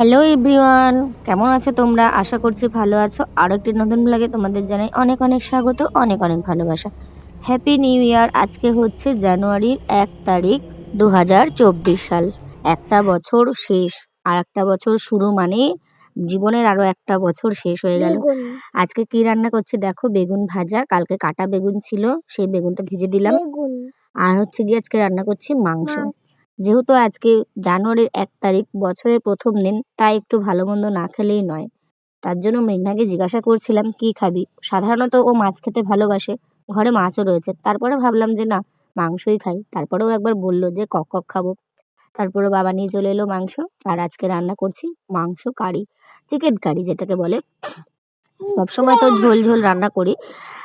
Hello everyone কেমন আছো তোমরা? আশা করছি ভালো আছো। আরও একটি নতুন ব্লগে তোমাদের জানাই অনেক অনেক স্বাগত অনেক অনেক ভালোবাসা। হ্যাপি নিউ ইয়ার আজকে হচ্ছে জানুয়ারির এক তারিখ দু হাজার চব্বিশ সাল। একটা বছর শেষ। আর একটা বছর শুরু মানে জীবনের আরও একটা বছর শেষ হয়ে গেল। আজকে কি রান্না করছি দেখো বেগুন ভাজা। কালকে কাটা বেগুন ছিল সেই বেগুনটা ভেজে দিলাম। আর হচ্ছে গিয়ে আজকে রান্না করছি মাংস। যেহেতু আজকে জানুয়ারির এক তারিখ, বছরের প্রথম দিন, তাই একটু ভালো মন্দ না খেলেই নয়। তার জন্য মেঘনাকে জিজ্ঞাসা করছিলাম, কি খাবি? সাধারণত ও মাছ খেতে ভালোবাসে, ঘরে মাছও রয়েছে। তারপরে ভাবলাম যে, না, মাংসই খাই। তারপরেও একবার বলল যে, কক কক খাব। তারপরে বাবা নিয়ে চলে এলো মাংস। আর আজকে রান্না করছি মাংস কারি, চিকেন কারি যেটাকে বলে। সবসময় তো ঝোল ঝোল রান্না করি।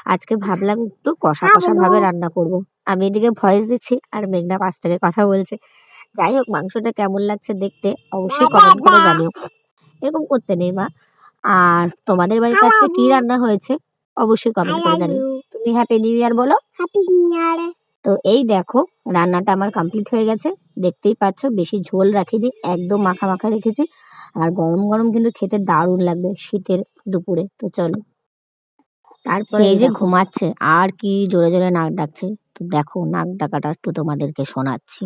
আজকে ভাবলাম একটু কষা কষা ভাবে রান্না করব। আমি এদিকে ভয়েস দিচ্ছি আর মেঘনা পাশ থেকে কথা বলছে। যাই হোক মাংসটা কেমন লাগছে দেখতে অবশ্যই কমেন্ট করে জানিও। এরকম করতে নেই মা। আর তোমাদের বাড়িতে আজকে কি রান্না হয়েছে? অবশ্যই কমেন্ট করে জানিও। তুমি হ্যাপি নিউ ইয়ার বলো। হ্যাপি নিউ ইয়ার তো এই দেখো রান্নাটা আমার কমপ্লিট হয়ে গেছে। দেখতেই পাচ্ছ বেশি ঝোল রাখিনি একদম মাখা মাখা রেখেছি। আর গরম গরম কিন্তু খেতে দারুণ লাগবে শীতের দুপুরে। তো চলো। তারপরে এই যে ঘুমাচ্ছে আর কি জোরে জোরে নাক ডাকছে। তো দেখো নাক ডাকাটা একটু তোমাদেরকে শোনাচ্ছি।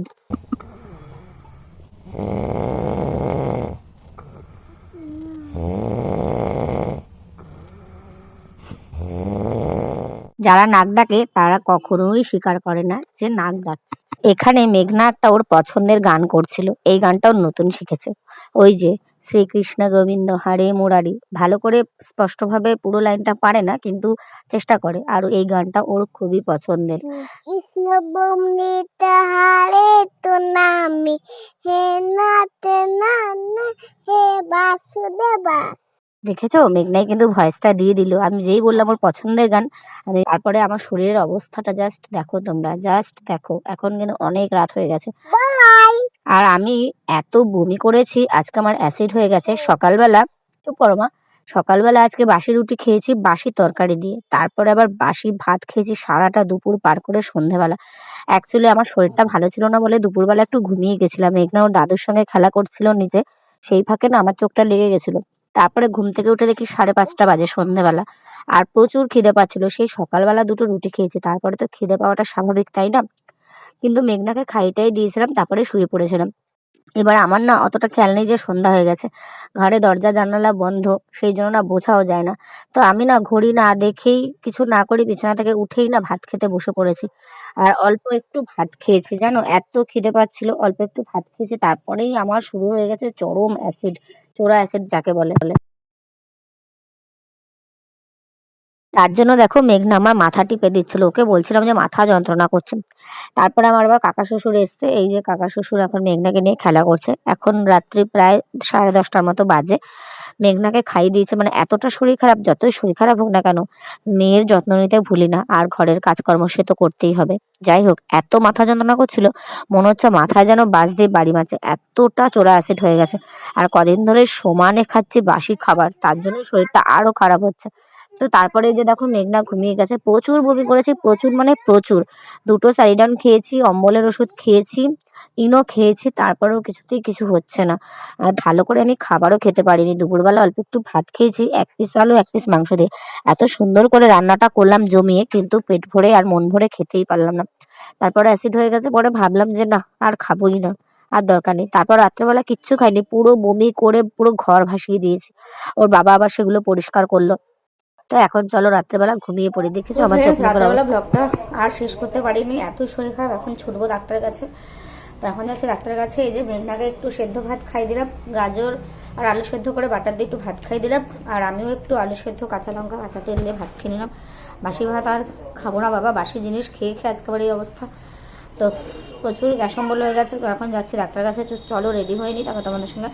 যারা নাক ডাকে, তারা কখনোই স্বীকার করে না যে নাক ডাকছে। এখানে মেঘনা একটা ওর পছন্দের গান করছিল। এই গানটা ওর নতুন শিখেছে। ওই যে শ্রীকৃষ্ণ গোবিন্দ হরে মুরারি। ভালো করে স্পষ্টভাবে পুরো লাইনটা পারে না কিন্তু চেষ্টা করে। আর এই গানটা ওর খুবই পছন্দের। হারে তো নামে হে নাতে নানা হে বাসুদেবা। দেখেছ? মেঘনাই কিন্তু ভয়েসটা দিয়ে দিল। আমি যেই বললাম ওর পছন্দের গান আর তারপরে আমার শরীরের অবস্থাটা জাস্ট দেখো তোমরা জাস্ট দেখো। এখন কিন্তু অনেক রাত হয়ে গেছে। আর আমি এত বমি করেছি, আজকে আমার অ্যাসিড হয়ে গেছে। সকালবেলা চুপ করো মা, সকালবেলা আজকে বাসি রুটি খেয়েছি, বাসি তরকারি দিয়ে। তারপরে আবার বাসি ভাত খেয়েছি সারাটা দুপুর পার করে সন্ধেবেলা। অ্যাকচুয়ালি আমার শরীরটা ভালো ছিল না বলে দুপুরবেলা একটু ঘুমিয়ে গেছিলাম। মেঘনা ওর দাদুর সঙ্গে খেলা করছিল নিজে, সেই ফাঁকে না আমার চোখটা লেগে গেছিল। তারপরে ঘুম থেকে উঠে দেখি সাড়ে পাঁচটা বাজে সন্ধেবেলা। আর প্রচুর খিদে পাচ্ছিল। সেই সকালবেলা দুটো রুটি খেয়েছি। তারপরে তো খিদে পাওয়াটা স্বাভাবিক, তাই না? কিন্তু মেঘনাকে খাইটাই দিয়েছিলাম, তারপরে শুয়ে পড়েছিলাম। এবার আমার না অতটা খেয়াল নেই যে সন্ধ্যা হয়ে গেছে। ঘরে দরজা, জানালা বন্ধ, সেই জন্য না বোঝাও যায় না। তো আমি না ঘড়ি না দেখেই, কিছু না করি বিছানা থেকে উঠেই না ভাত খেতে বসে পড়েছি। আর অল্প একটু ভাত খেয়েছি, জানো? এত খিদে পাচ্ছিল, অল্প একটু ভাত খেয়েছি, তারপরেই আমার শুরু হয়ে গেছে চরম অ্যাসিড, চোরা অ্যাসিড যাকে বলে বলে। তার জন্য দেখো মেঘনা আমার মাথা টিপে দিচ্ছিল। ওকে বলছিলাম যে মাথা যন্ত্রণা করছে। তারপরে আমার আবার কাকা শ্বশুর এসছে। এই যে কাকা শ্বশুর এখন মেঘনাকে নিয়ে খেলা করছে। এখন রাত্রি প্রায় সাড়ে দশটার মতো বাজে। মেঘনাকে খাইয়ে দিয়েছে। মানে এতটা শরীর খারাপ, যতই শরীর খারাপ হোক না কেন, মেয়ের যত্ন নিতে ভুলি না। আর ঘরের কাজকর্ম সে তো করতেই হবে। যাই হোক, এত মাথা যন্ত্রণা করছিল, মনে হচ্ছে মাথায় যেন বাজ দিয়ে বাড়ি মারছে। এতটা চোরা অ্যাসিড হয়ে গেছে। আর কদিন ধরে সমানে খাচ্ছি বাসি খাবার। তার জন্য শরীরটা আরও খারাপ হচ্ছে। তো তারপরে যে দেখো মেঘনা ঘুমিয়ে গেছে। প্রচুর বমি করেছি, প্রচুর মানে প্রচুর। দুটো স্যারিডন খেয়েছি, অম্বলের ওষুধ খেয়েছি, ইনো খেয়েছি, তারপরেও কিছুতেই কিছু হচ্ছে না। আর ভালো করে আমি খাবারও খেতে পারিনি। দুপুরবেলা অল্প একটু ভাত খেয়েছি, এক পিস আলু, এক পিস মাংস দিয়ে। এত সুন্দর করে রান্নাটা করলাম জমিয়ে, কিন্তু পেট ভরে আর মন ভরে খেতেই পারলাম না। তারপরে অ্যাসিড হয়ে গেছে, পরে ভাবলাম যে না, আর খাবোই না, আর দরকার নেই। তারপর রাত্রেবেলা কিচ্ছু খাইনি, পুরো বমি করে পুরো ঘর ভাসিয়ে দিয়েছি। ওর বাবা আবার সেগুলো পরিষ্কার করল। তো এখন চলো রাত্রেবেলা ঘুমিয়ে পড়ি। দেখেছ আমার চোখ রাত্রেবেলা? ব্লগটা আর শেষ করতে পারিনি এত শরীর খারাপ এখন ছুটবো ডাক্তারের কাছে। তো এখন যাচ্ছি ডাক্তারের কাছে এই যে মেঘনাকে একটু সেদ্ধ ভাত খাই দিলাম গাজর আর আলু সেদ্ধ করে বাটার দিয়ে একটু ভাত খাই দিলাম আর আমিও একটু আলু সেদ্ধ কাঁচা লঙ্কা কাঁচা তেল দিয়ে ভাত খেয়ে নিলাম। বাসি ভাত আর খাব না বাবা বাসি জিনিস খেয়ে খেয়ে আজকে এই অবস্থা। তো প্রচুর গ্যাস অম্বল হয়ে গেছে তো এখন যাচ্ছি ডাক্তারের কাছে চলো রেডি হয়ে নিই তারপর তোমাদের সঙ্গে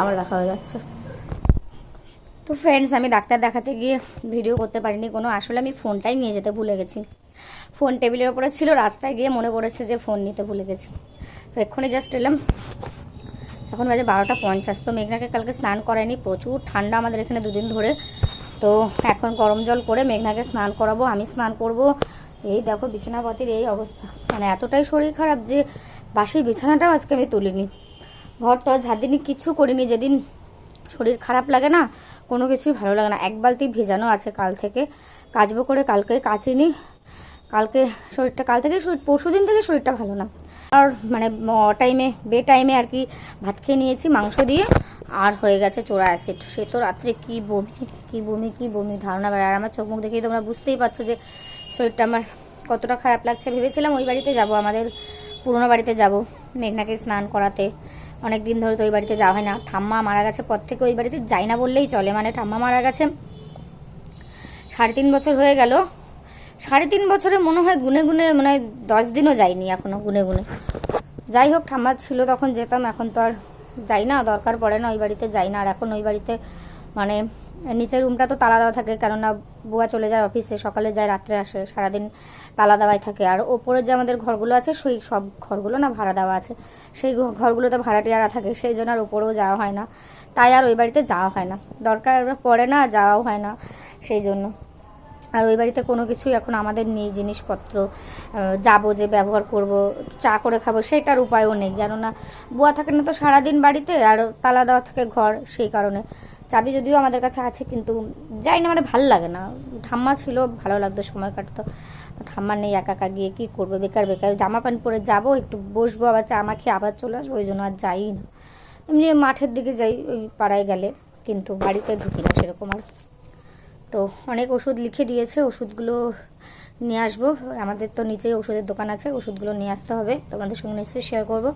আবার দেখা হয়ে যাচ্ছে। তো ফ্রেন্ডস আমি ডাক্তার দেখাতে গিয়ে ভিডিও করতে পারিনি কোনো। আসলে আমি ফোনটাই নিয়ে যেতে ভুলে গেছি। ফোন টেবিলের ওপরে ছিল, রাস্তায় গিয়ে মনে পড়েছে যে ফোন নিতে ভুলে গেছি। তো এক্ষুনি জাস্ট এলাম। এখন বাজে বারোটা পঞ্চাশ। তো মেঘনাকে কালকে স্নান করায়নি, প্রচুর ঠান্ডা আমাদের এখানে দুদিন ধরে। তো এখন গরম জল করে মেঘনাকে স্নান করাবো, আমি স্নান করব। এই দেখো বিছানাপাতির এই অবস্থা। মানে এতটাই শরীর খারাপ যে বাসি বিছানাটাও আজকে আমি তুলিনি। ঘর টর ঝাড় দিনি কিছু করিনি। যেদিন শরীর খারাপ লাগে না, কোনো কিছুই ভালো লাগে না। এক বালতি ভেজানো আছে কাল থেকে। কাচবো করে কালকে কাচিনি। কালকে শরীরটা, কাল থেকে শরীর পরশু দিন থেকে শরীরটা ভালো না। আর মানে টাইমে বে টাইমে আর কি ভাত খেয়ে নিয়েছি, মাংস দিয়ে। আর হয়ে গেছে চোরা অ্যাসিড সে তো রাত্রে কি বমি কি বমি কি বমি, ধারণা বেড়ায় আর আমার চোখ মুখ দেখেই তোমরা বুঝতেই পারছ যে শরীরটা আমার কতটা খারাপ লাগছে। ভেবেছিলাম ওই বাড়িতে যাব, আমাদের পুরোনো বাড়িতে যাব, মেঘনাকে স্নান করাতে। অনেক দিন ধরে তো ওই বাড়িতে যাওয়া হয় না। ঠাম্মা মারা গেছে পর থেকে ওই বাড়িতে যাই না বললেই চলে। মানে ঠাম্মা মারা গেছে। সাড়ে তিন বছর হয়ে গেল। সাড়ে তিন বছরে মনে হয় গুনে গুনে মানে দশ দিনও যাইনি এখনও গুনে গুনে। যাই হোক, ঠাম্মা ছিল তখন যেতাম, এখন তো আর যাই না, দরকার পড়ে না, ওই বাড়িতে যাই না। আর এখন ওই বাড়িতে মানে নিচের রুমটা তো তালা দেওয়া থাকে, কেননা বুয়া চলে যায় অফিসে সকালে যায়, রাত্রে আসে, সারাদিন তালা দেওয়াই থাকে। আর ওপরে যে আমাদের ঘরগুলো আছে, সেই সব ঘরগুলো না ভাড়া দেওয়া আছে। সেই ঘরগুলোতে ভাড়াটিয়ারা থাকে, সেই জন্য আর ওপরেও যাওয়া হয় না। তাই আর ওই বাড়িতে যাওয়া হয় না। দরকার পড়ে না, যাওয়াও হয় না, সেই জন্য। আর ওই বাড়িতে কোনো কিছুই এখন আমাদের নেই, জিনিসপত্র যাব যে ব্যবহার করব, চা করে খাব, সেটার উপায়ও নেই। কেননা বুয়া থাকে না তো সারাদিন বাড়িতে, আর তালা দেওয়া থাকে ঘর, সেই কারণে। চাবি যদিও আমাদের কাছে আছে, কিন্তু যাই না মানে ভালো লাগে না। ঠাম্মা ছিল, ভালো লাগতো, সময় কাটতো। ঠাম্মা নেই, একা একা গিয়ে কী করব? বেকার বেকার। জামা প্যান্ট পরে যাব, একটু বসবো, আবার চা খেয়ে আবার চলে আসব, ওই জন্য আর যাই না। এমনি মাঠের দিকে যাই, ওই পাড়ায় গেলে, কিন্তু বাড়িতে ঢুকি না সেরকম আর। তো অনেক ওষুধ লিখে দিয়েছে, ওষুধগুলো নিয়ে আসব। আমাদের তো নিচেই ওষুধের দোকান আছে, ওষুধগুলো নিয়ে আসতে হবে। তোমাদের সঙ্গে নিশ্চয়ই শেয়ার করব।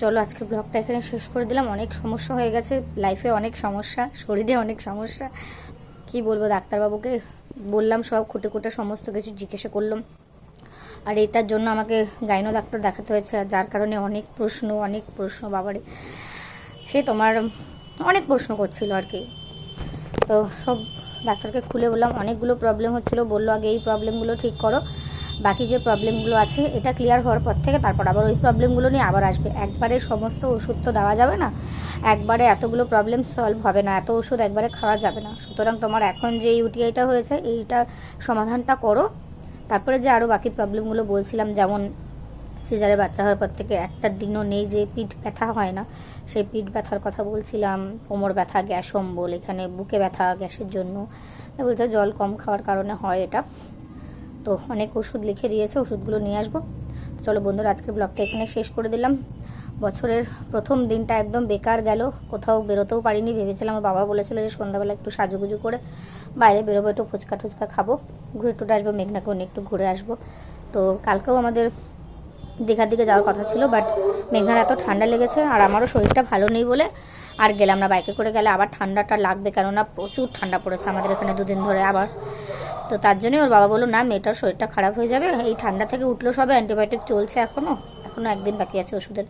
চলো, আজকে ব্লগটা এখানে শেষ করে দিলাম। অনেক সমস্যা হয়ে গেছে। লাইফে অনেক সমস্যা, শরীরে অনেক সমস্যা। কি বলব ডাক্তারবাবুকে? বললাম সব, খুঁটে খুঁটে সমস্ত কিছু জিজ্ঞাসা করলাম। আর এটার জন্য আমাকে গাইনো ডাক্তার দেখাতে হয়েছে। যার কারণে অনেক প্রশ্ন অনেক প্রশ্ন, বাবারে। সে তোমার অনেক প্রশ্ন করছিল আর কি। তো সব ডাক্তারকে খুলে বললাম, অনেকগুলো প্রবলেম হচ্ছিল। বলল, আগে এই প্রবলেমগুলো ঠিক করো। বাকি যে প্রবলেমগুলো আছে, এটা ক্লিয়ার হওয়ার পর থেকে তারপর আবার ওই প্রবলেমগুলো নিয়ে আবার আসবে। একবারে সমস্ত ওষুধ তো দেওয়া যাবে না, একবারে এতগুলো প্রবলেম সলভ হবে না, এত ওষুধ একবারে খাওয়া যাবে না। সুতরাং তোমার এখন যে ইউটিআইটা হয়েছে, এইটা সমাধানটা করো। তারপরে যে আরও বাকি প্রবলেমগুলো বলছিলাম, যেমন সিজারে বাচ্চা হওয়ার পর থেকে একটা দিনও নেই যে পিঠ ব্যথা হয় না। সেই পিঠ ব্যথার কথা বলছিলাম, কোমর ব্যথা, গ্যাস অম্বল, এখানে বুকে ব্যথা, গ্যাসের জন্য। বলছে জল কম খাওয়ার কারণে হয় এটা। তো অনেক ওষুধ লিখে দিয়েছে, ওষুধগুলো নিয়ে আসব। চলো বন্ধুরা, আজকের ব্লগটা এখানে শেষ করে দিলাম। বছরের প্রথম দিনটা একদম বেকার গেল, কোথাও বেরোতেও পারিনি। ভেবেছিলাম আমার বাবা বলেছিল যে সন্ধ্যাবেলা একটু সাজুগুজু করে বাইরে বেরোবো, একটু ফুচকা টুচকা খাব। ঘুরে টুরে আসব মেঘনাকেও নিয়ে একটু ঘুরে আসব। তো কালকেও আমাদের দীঘার দিকে যাওয়ার কথা ছিল বাট মেঘনার এত ঠান্ডা লেগেছে আর আমারও শরীরটা ভালো নেই বলে আর গেলাম না। বাইকে করে গেলে আবার ঠান্ডাটা লাগবে, কেননা প্রচুর ঠান্ডা পড়েছে আমাদের এখানে দুদিন ধরে আবার। তো তার জন্যই ওর বাবা বলল, না, মেয়েটার শরীরটা খারাপ হয়ে যাবে। এই ঠান্ডা থেকে উঠল সবে অ্যান্টিবায়োটিক চলছে এখনও এখনও একদিন বাকি আছে ওষুধের।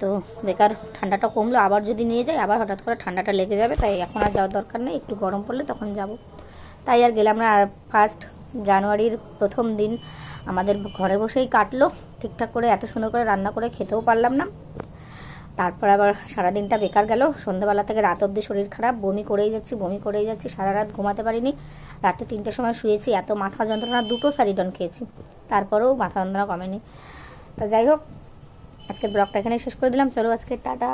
তো বেকার ঠান্ডাটা কমলো, আবার যদি নিয়ে যাই আবার হঠাৎ করে ঠান্ডাটা লেগে যাবে। তাই এখন আর যাওয়ার দরকার নেই, একটু গরম পড়লে তখন যাব। তাই আর গেলাম না, আর ফার্স্ট জানুয়ারির প্রথম দিন আমাদের ঘরে বসেই কাটলো। ঠিকঠাক করে এত সুন্দর করে রান্না করে খেতেও পারলাম না। তারপর আবার সারাদিনটা বেকার গেল। সন্ধ্যাবেলা থেকে রাত অব্দি শরীর খারাপ, বমি করেই যাচ্ছি, বমি করেই যাচ্ছি সারা রাত ঘুমাতে পারিনি। রাতে তিনটের সময় শুয়েছি, এত মাথা যন্ত্রণা, দুটো স্যারিডন খেয়েছি। তারপরেও মাথা যন্ত্রণা কমেনি। তা যাই হোক, আজকের ব্লগটা এখানে শেষ করে দিলাম। চলো আজকে, টাটা।